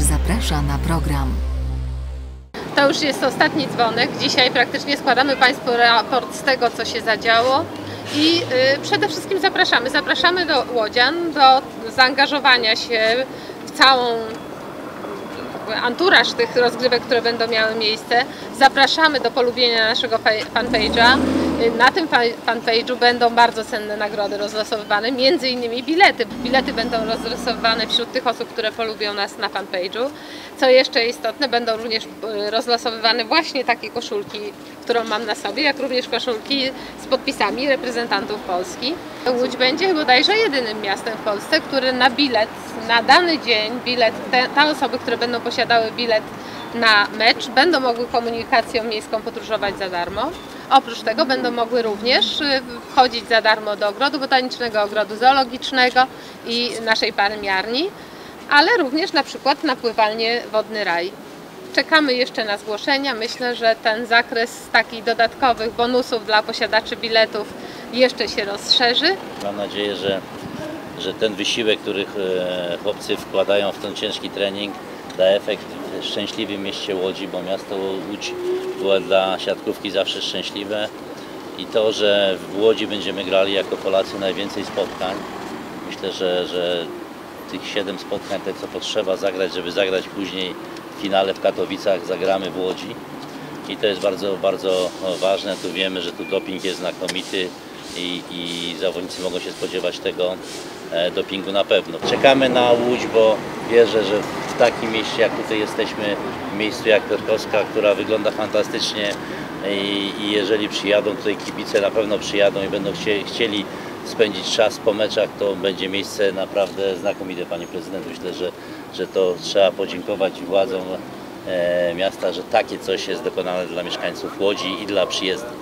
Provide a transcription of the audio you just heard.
Zaprasza na program. To już jest ostatni dzwonek. Dzisiaj praktycznie składamy Państwu raport z tego, co się zadziało. I y, przede wszystkim zapraszamy. Zapraszamy do Łodzian, do zaangażowania się w całą anturaż tych rozgrywek, które będą miały miejsce. Zapraszamy do polubienia naszego fa- fanpage'a. Na tym fa- fanpage'u będą bardzo cenne nagrody rozlosowywane, między innymi bilety. Bilety będą rozlosowywane wśród tych osób, które polubią nas na fanpage'u. Co jeszcze istotne, będą również y, rozlosowywane właśnie takie koszulki, którą mam na sobie, jak również koszulki z podpisami reprezentantów Polski. Łódź będzie bodajże jedynym miastem w Polsce, który na bilet, na dany dzień, bilet, te, te osoby, które będą posiadały bilet na mecz, będą mogły komunikacją miejską podróżować za darmo. Oprócz tego będą mogły również y, wchodzić za darmo do ogrodu botanicznego, ogrodu zoologicznego i naszej parmiarni, ale również na przykład na pływalnię Wodny Raj. Czekamy jeszcze na zgłoszenia. Myślę, że ten zakres takich dodatkowych bonusów dla posiadaczy biletów jeszcze się rozszerzy. Mam nadzieję, że, że ten wysiłek, który e, chłopcy wkładają w ten ciężki trening, da efekt szczęśliwym mieście Łodzi, bo miasto Łódź było dla siatkówki zawsze szczęśliwe i to, że w Łodzi będziemy grali jako Polacy najwięcej spotkań, myślę, że, że tych 7 spotkań, te co potrzeba zagrać, żeby zagrać później w finale w Katowicach, zagramy w Łodzi i to jest bardzo, bardzo ważne. Tu wiemy, że tu doping jest znakomity i, i zawodnicy mogą się spodziewać tego e, dopingu na pewno. Czekamy na Łódź, bo wierzę, że w takim mieście jak tutaj jesteśmy, w miejscu jak Piotrkowska, która wygląda fantastycznie i, i jeżeli przyjadą tutaj kibice, na pewno przyjadą i będą chcie, chcieli spędzić czas po meczach, to będzie miejsce naprawdę znakomite, Pani Prezydent. Myślę, że, że to trzeba podziękować władzom e, miasta, że takie coś jest dokonane dla mieszkańców Łodzi i dla przyjezdnych.